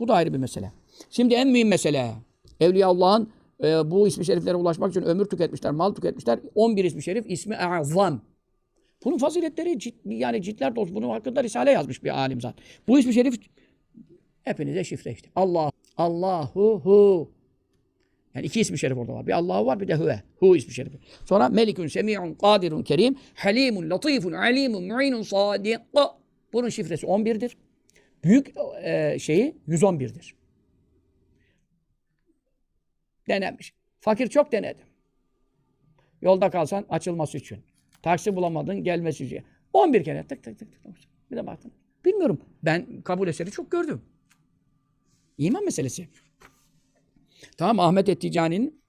Bu da ayrı bir mesele. Şimdi en mühim mesele. Evliya Allah'ın e, bu ismi şeriflere ulaşmak için ömür tüketmişler, mal tüketmişler. 11 ismi şerif, ismi Azam. Bunun faziletleri cid, yani ciltler dolusu. Bunun hakkında risale yazmış bir alim zat. Bu ismi şerif hepinize şifre işte. Allah, Allahu hu. Yani iki ismi şerif orada var. Bir Allahu var bir de huve. Hu ismi şerifi. Sonra Melikun, Semi'un, Kadirun, Kerim, Halimun, Latifun, Alimun, Mu'inun, Sadiq. Bunun şifresi 11'dir. Büyük e, şeyi 111'dir. Denenmiş. Fakir çok denedi. Yolda kalsan açılması için. Taksi bulamadın gelmesi için. 11 kere tık tık tık tık. Bir de baktım. Bilmiyorum. Ben kabul eseri çok gördüm. İman meselesi. Tamam Ahmet Etticani'nin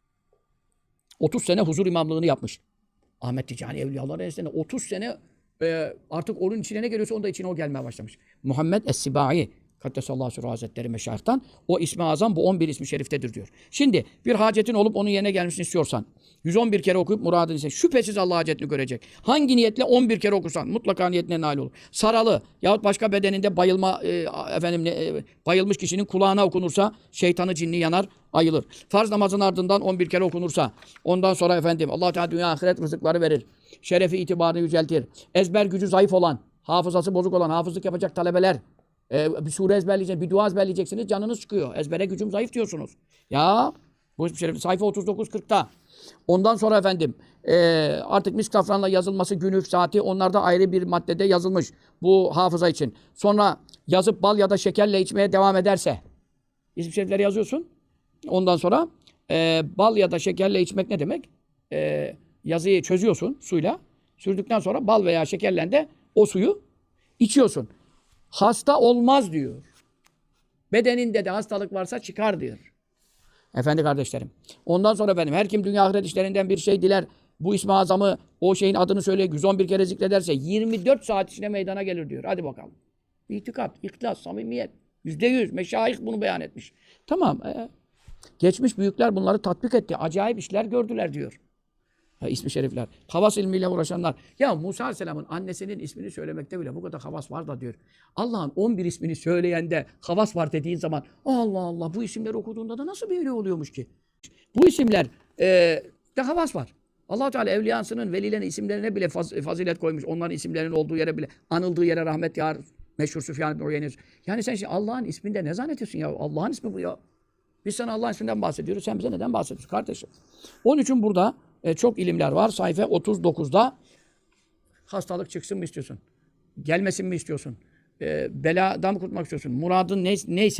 30 sene huzur imamlığını yapmış. Ahmet Ticani Evliyalar Arası'nda 30 sene e, artık onun içine ne geliyorsa onda içine o gelmeye başlamış. Muhammed Es-Sibai Kaddesallahu Sürü Hazretleri Meşayih'tan o ismi azam bu 11 ismi şeriftedir diyor. Şimdi bir hacetin olup onun yerine gelmesini istiyorsan 111 kere okuyup muradını ise şüphesiz Allah hacetini görecek. Hangi niyetle 11 kere okusan mutlaka niyetine nail olur. Saralı yahut başka bedeninde bayılma e, efendim e, bayılmış kişinin kulağına okunursa şeytanı cinni yanar ayılır. Farz namazın ardından 11 kere okunursa ondan sonra efendim Allah Teala dünya ahiret rızıkları verir. Şerefi itibarını yüceltir. Ezber gücü zayıf olan, hafızası bozuk olan, hafızlık yapacak talebeler ee, bir sure ezberleyeceksiniz, bir dua ezberleyeceksiniz. Canınız çıkıyor. Ezbere gücüm zayıf diyorsunuz. Ya bu şey, sayfa 39-40'ta. Ondan sonra efendim e, artık miskafranla yazılması günü, saati onlarda ayrı bir maddede yazılmış. Bu hafıza için. Sonra yazıp bal ya da şekerle içmeye devam ederse isim şerifleri yazıyorsun. Ondan sonra e, bal ya da şekerle içmek ne demek? E, yazıyı çözüyorsun suyla. Sürdükten sonra bal veya şekerle de o suyu içiyorsun. Hasta olmaz diyor. Bedeninde de hastalık varsa çıkar diyor. Efendi kardeşlerim. Ondan sonra efendim her kim dünya ahiret işlerinden bir şey diler. Bu ismi azamı o şeyin adını söyle 111 kere zikrederse 24 saat içinde meydana gelir diyor. Hadi bakalım. İtikat, ihlas, samimiyet. Yüzde yüz. Meşayih bunu beyan etmiş. Tamam. e, geçmiş büyükler bunları tatbik etti. Acayip işler gördüler diyor. Ha, ismi şerifler. Havas ilmiyle uğraşanlar. Ya Musa Aleyhisselam'ın annesinin ismini söylemekte bile bu kadar havas var da diyor. Allah'ın 11 ismini söyleyende havas var dediğin zaman Allah Allah bu isimleri okuduğunda da nasıl böyle oluyormuş ki? Bu isimler e, de havas var. allah Teala evliyasının, velilerin isimlerine bile faz, fazilet koymuş. Onların isimlerinin olduğu yere bile, anıldığı yere rahmet yar. Meşhur Süfyan ibn Uyeyne. Yani sen şimdi Allah'ın isminde ne zannediyorsun ya? Allah'ın ismi bu ya. Biz sana Allah'ın isminden bahsediyoruz. Sen bize neden bahsediyorsun kardeşim? Onun için burada e, çok ilimler var. Sayfa 39'da hastalık çıksın mı istiyorsun? Gelmesin mi istiyorsun? E, beladan mı kurtulmak istiyorsun? Muradın ne, neyse.